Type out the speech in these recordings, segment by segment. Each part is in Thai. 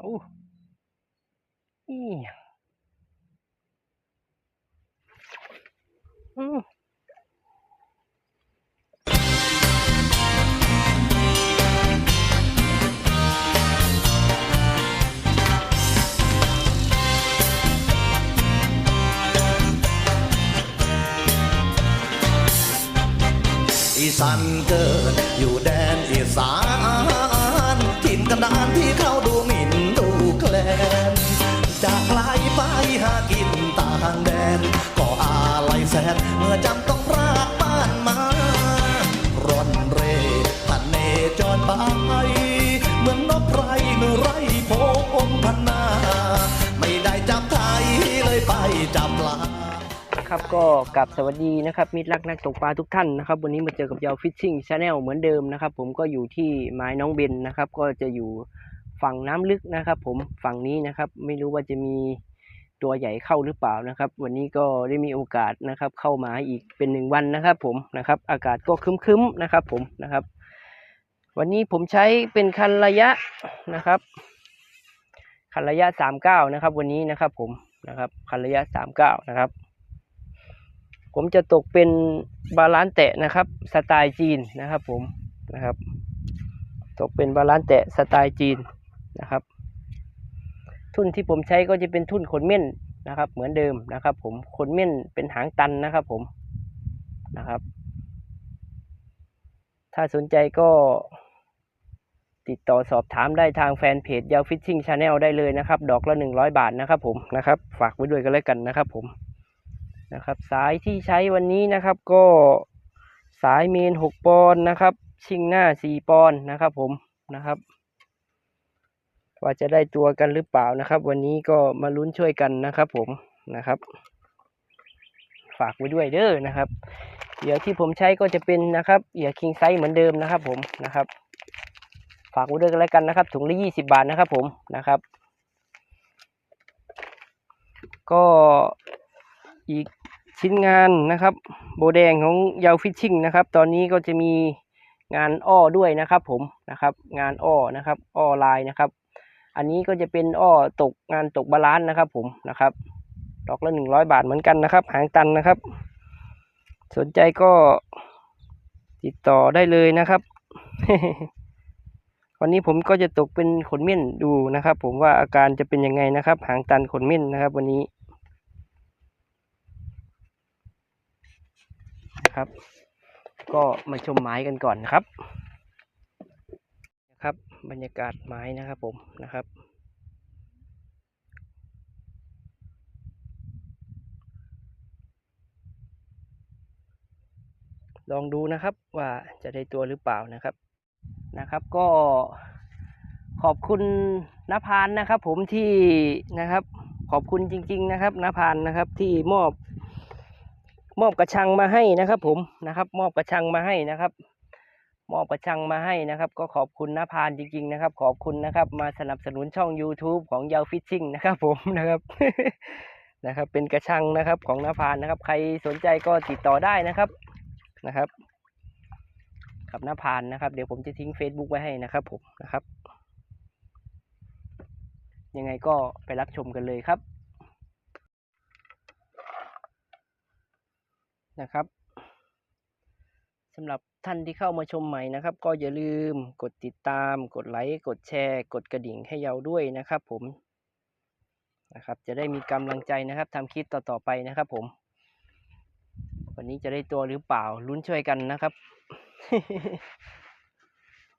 โอ้อีหยังอืมอีสานเกิดอยู่แดนอีสาน เมื่อจำต้องรากบ้านมา ร่อนเร่พันเนจรไปเหมือนนกไพรเมื่อไรโพงพันนา ไม่ได้จับไทยเลยไปจับปลาครับก็กลับสวัสดีนะครับมิตรรักนักตกปลาทุกท่านนะครับ วันนี้มาเจอกับยาวฟิชชิ่งชาแนลเหมือนเดิมนะครับ ผมก็อยู่ที่ไม้น้องเบนนะครับ ก็จะอยู่ฝั่งน้ำลึกนะครับ ผมฝั่งนี้นะครับ ไม่รู้ว่าจะมี ตัวใหญ่เข้าหรือเปล่านะครับ วันนี้ก็ได้มีโอกาสนะครับ เข้ามาอีกเป็นหนึ่งวันนะครับ ผมนะครับ อากาศก็คึ้มๆนะครับ ผมนะครับ วันนี้ผมใช้เป็นคันระยะนะครับ คันระยะสามเก้านะครับ วันนี้นะครับ ผมนะครับ คันระยะสามเก้านะครับ ผมจะตกเป็นบาลานแตะนะครับ สไตล์จีนนะครับ ผมนะครับ ตกเป็นบาลานแตะสไตล์จีนนะครับ ทุ่นที่ผมใช้ก็จะเป็นทุ่นขนเม่นนะครับ เหมือนเดิมนะครับ ผมขนเม่นเป็นหางตันนะครับ ผมนะครับ ถ้าสนใจก็ติดต่อสอบถามได้ทางแฟนเพจยาวฟิชชิ่งชาแนลได้เลยนะครับ ดอกละหนึ่งร้อยบาทนะครับผมนะครับ ฝากไว้ด้วยกันแล้วกันนะครับ ผมนะครับ สายที่ใช้วันนี้นะครับ ก็สายเมนหกปอนนะครับ ชิงหน้าสี่ปอนนะครับ ผมนะครับ ว่าจะได้ตัวกันหรือเปล่านะครับ วันนี้ก็มาลุ้นช่วยกันนะครับ ผมนะครับ ฝากไว้ด้วยเด้อนะครับเหยื่อที่ผมใช้ก็จะเป็นนะครับเหยื่อคิงไซส์เหมือนเดิมนะครับ ผมนะครับ ฝากไว้ด้วยกันแล้วกันนะครับถุงละยี่สิบาทนะครับ ผมนะครับ ก็อีกชิ้นงานนะครับ โบแดงของยาวฟิชชิ่งนะครับ ตอนนี้ก็จะมีงานอ้อด้วยนะครับ ผมนะครับ งานอ้อนะครับ อ้อลายนะครับ อันนี้ก็จะเป็นอ้อตกงานตกบาลาน์นะครับ ผมนะครับ ดอกละหนึ่งร้อยบาทเหมือนกันนะครับ หางตันนะครับ สนใจก็ติดต่อได้เลยนะครับ วันนี้ผมก็จะตกเป็นขนเม่นดูนะครับ ผมว่าอาการจะเป็นยังไงนะครับ หางตันขนเม่นนะครับ วันนี้นะครับ ก็มาชมไม้กันก่อนนะครับ บรรยากาศไม้นะครับผมนะครับ ลองดูนะครับว่าจะได้ตัวหรือเปล่านะครับนะครับก็ขอบคุณนภานนะครับผมที่นะครับขอบคุณจริง ๆ นะครับนภานนะครับที่มอบมอบกระชังมาให้นะครับผมนะครับ มอบกระชังมาให้นะครับ มอบกระชังมาให้นะครับ ก็ขอบคุณนภานจริงๆนะครับ ขอบคุณนะครับ มาสนับสนุนช่อง YouTube ของยาวฟิชชิ่งนะครับ ผมนะครับนะครับ เป็นกระชังนะครับของนภานนะครับ ใครสนใจก็ติดต่อได้นะครับนะครับ กับนภานนะครับ เดี๋ยวผมจะทิ้ง Facebook ไว้ให้นะครับ ผมนะครับ ยังไงก็ไปรับชมกันเลยครับนะครับสำหรับ ท่านที่เข้ามาชมใหม่นะครับ ก็อย่าลืมกดติดตาม กดไลค์ กดแชร์ กดกระดิ่งให้เราด้วยนะครับผมนะครับ จะได้มีกำลังใจนะครับทำคลิปต่อๆไปนะครับ ผม วันนี้จะได้ตัวหรือเปล่าลุ้นช่วยกันนะครับ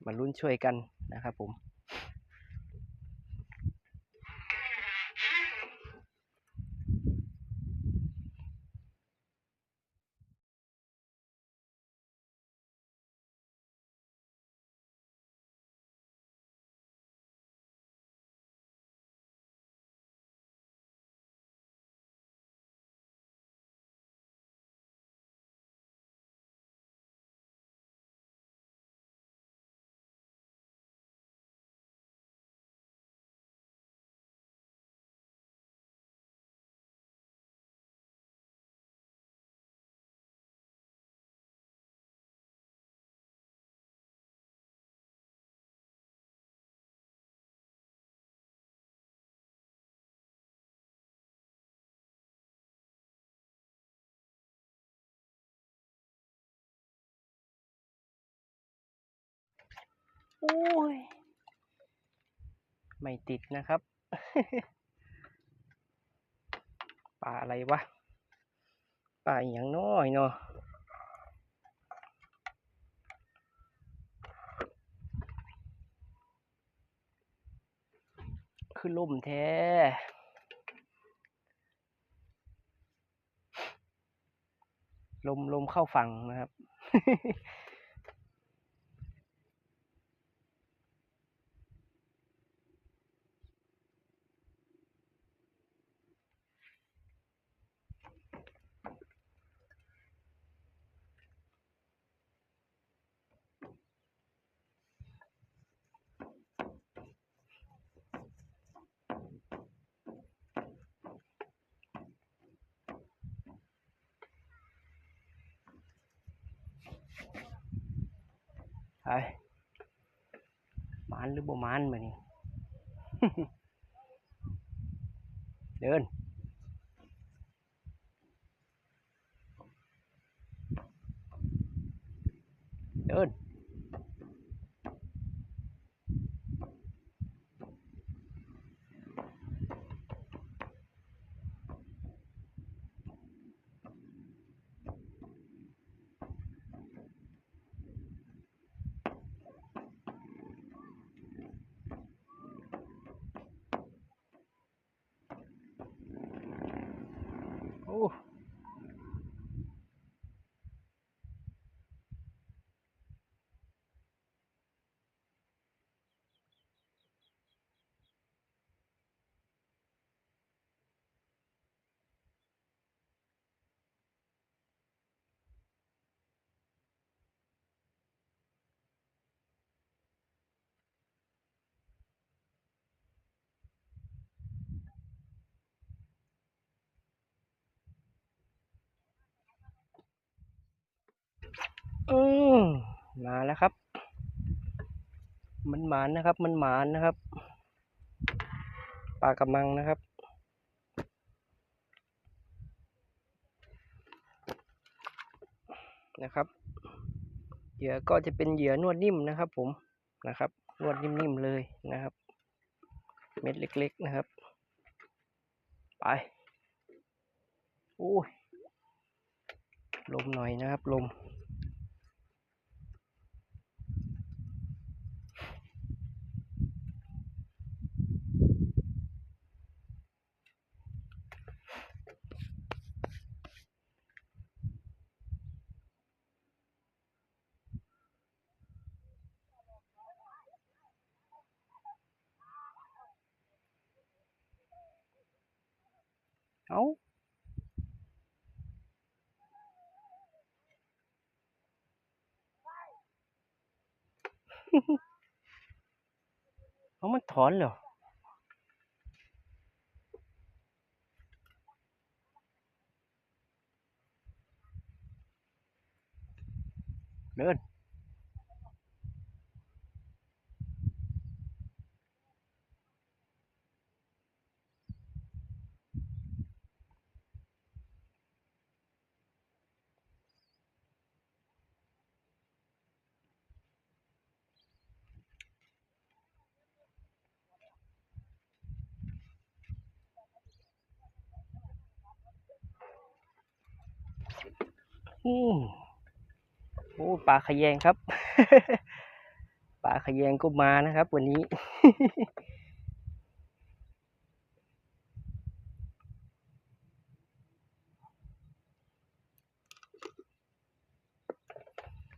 มาลุ้นช่วยกันนะครับผม โอ้ย ไม่ติดนะครับปลาอะไรวะปลาอย่างน้อยเนาะคือล่มแท้ลมลมเข้าฝั่งนะครับ ไปหมานหรือบ่มานมานี่ เดิน เดิน โอ้ อื มาแล้วครับ มันหมานนะครับ มันหมานนะครับ ปลากระมังนะครับ นะครับ เหยื่อก็จะเป็นเหยื่อนวดนิ่มนะครับ ผม นะครับ นวดนิ่มๆเลยนะครับ เม็ดเล็ก ๆนะครับ ไป โอ้ย ลมหน่อยนะครับ ลม เอาเอา อืมโอ้ปลาขยงครับ ปลาขยงก็มานะครับ วันนี้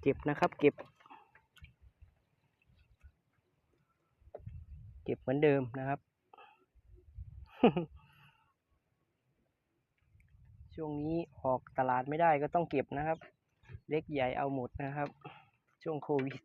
เก็บนะครับ เก็บ เก็บเหมือนเดิมนะครับ ช่วงนี้ออกตลาดไม่ได้ก็ต้องเก็บนะครับ เล็กใหญ่เอาหมดนะครับ ช่วงโควิด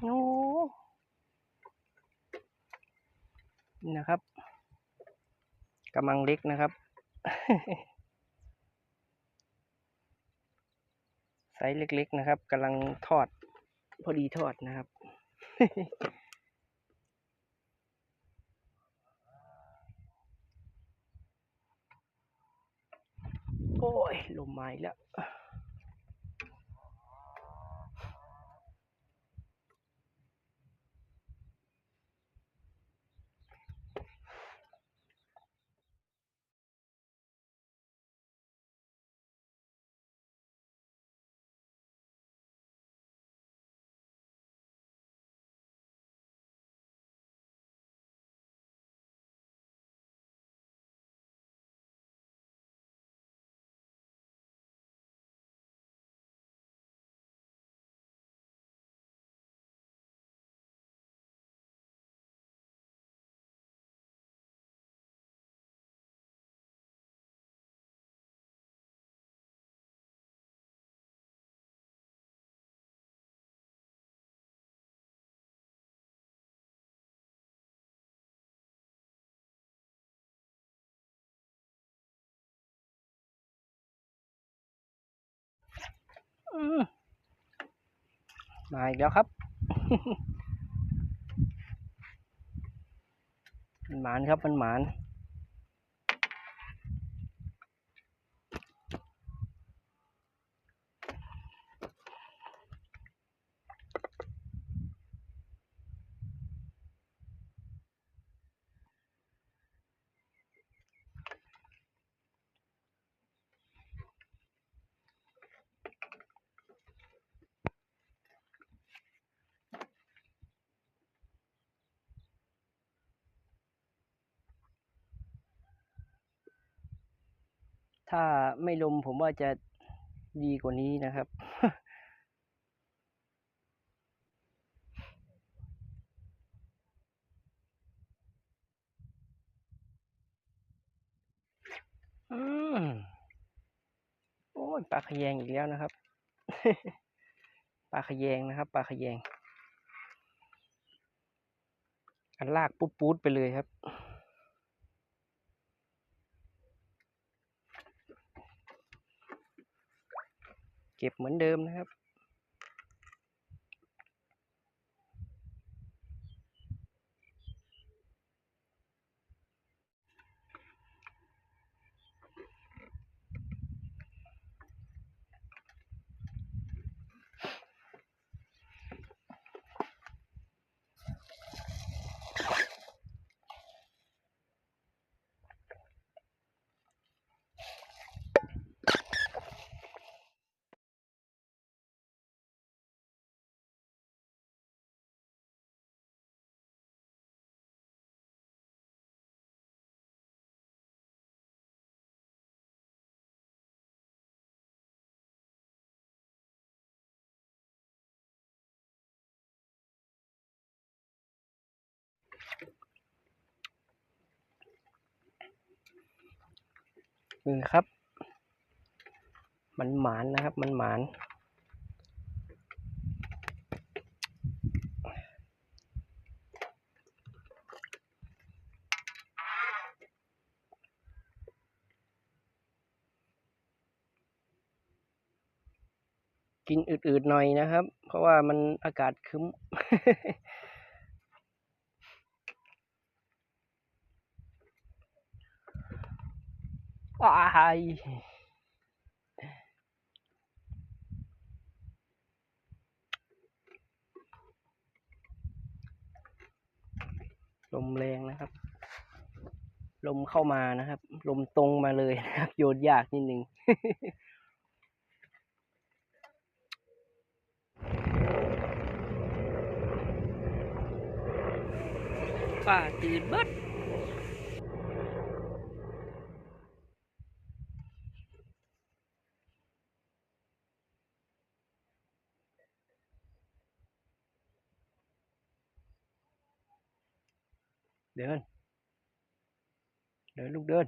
โอ้นี่นะครับกำลังเล็กนะครับ ไซส์เล็กๆนะครับกำลังทอด พอดีทอดนะครับ โอ้ย มาแล้วอืมมาอีกแล้วครับ มันหมานครับ มันหมาน ถ้า ไม่ลมผมว่าจะดีกว่านี้นะครับ อืมโอ้ยปลาขยงอีกแล้วนะครับ ปลาขยงนะครับ ปลาขยงอันลากปุ๊ดปูดไปเลยครับ เก็บเหมือนเดิมนะครับ นี่ครับ มันหมานนะครับ มันหมาน กินอืดๆหน่อยนะครับ เพราะว่ามันอากาศคึ้ม ว้ายลมแรงนะครับ ลมเข้ามานะครับ ลมตรงมาเลยนะครับ โยนยากนิดนึงป้าตื่นเบิด เดิน เดินลูกเดิน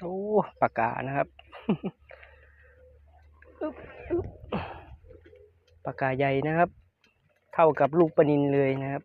โอ้ปากกานะครับ ปากกาใหญ่นะครับ เท่ากับลูกปนินเลยนะครับ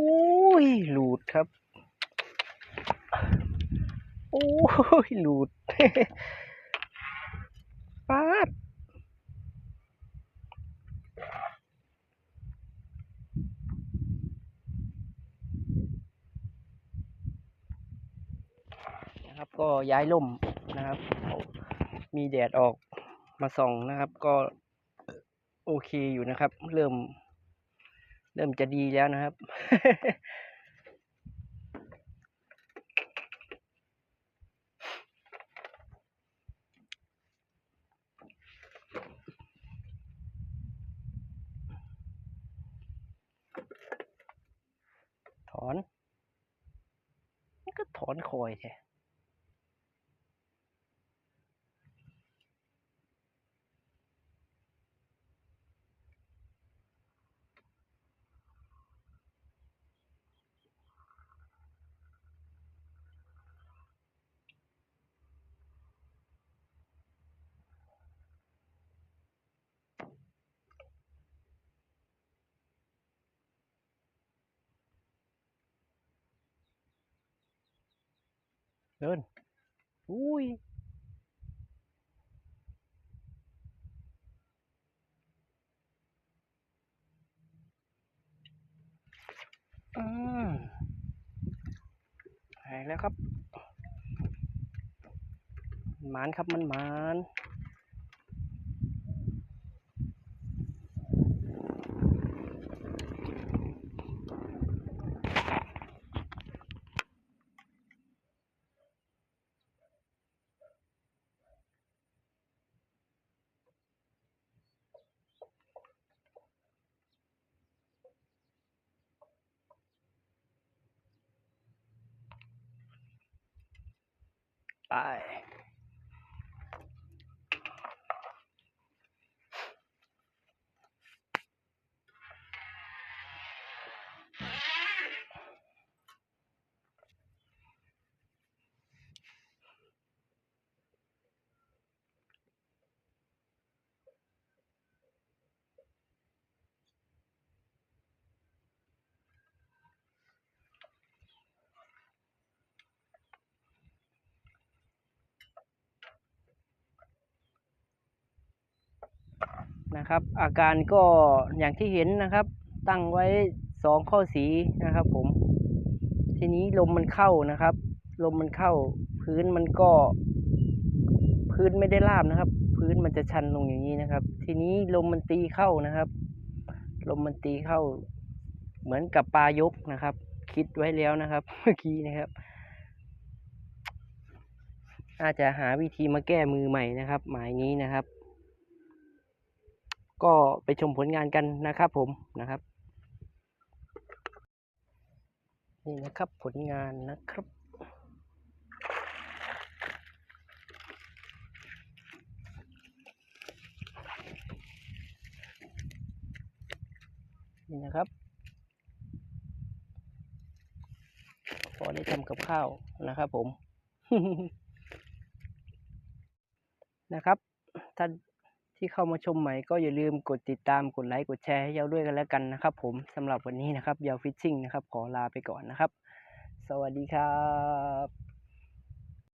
อุ้ยหลุดครับโอ้ยหลุดปาดนะครับ ก็ย้ายล่มนะครับ มีแดดออกมาส่องนะครับ ก็โอเคอยู่นะครับ เริ่ม ริ่มจะดีแล้วนะครับ ถอนมันก็ถอนคอยแท้ เดิน อุ้ยอืมหายแล้วครับมันหมานครับมันหมาน ไนะครับ อาการก็อย่างที่เห็นนะครับ ตั้งไว้สองข้อสีนะครับ ผม ทีนี้ลมมันเข้านะครับ ลมมันเข้า พื้นมันก็ พื้นไม่ได้ราบนะครับ พื้นมันจะชันลงอย่างนี้นะครับ ทีนี้ลมมันตีเข้านะครับ ลมมันตีเข้า เหมือนกับปลายกนะครับ คิดไว้แล้วนะครับ เมื่อกี้นะครับอาจจะหาวิธีมาแก้มือใหม่นะครับ หมายนี้นะครับ ก็ไปชมผลงานกันนะครับผมนะครับนี่นะครับผลงานนะครับนี่นะครับพอได้ทำกับข้าวนะครับผม นะครับท่าน ที่เข้ามาชมใหม่ก็อย่าลืมกดติดตามกดไลค์กดแชร์ให้เยาด้วยกันแล้วกันนะครับ ผมสำหรับวันนี้นะครับยาฟิชชิ่งนะครับ ขอลาไปก่อนนะครับ สวัสดีครับ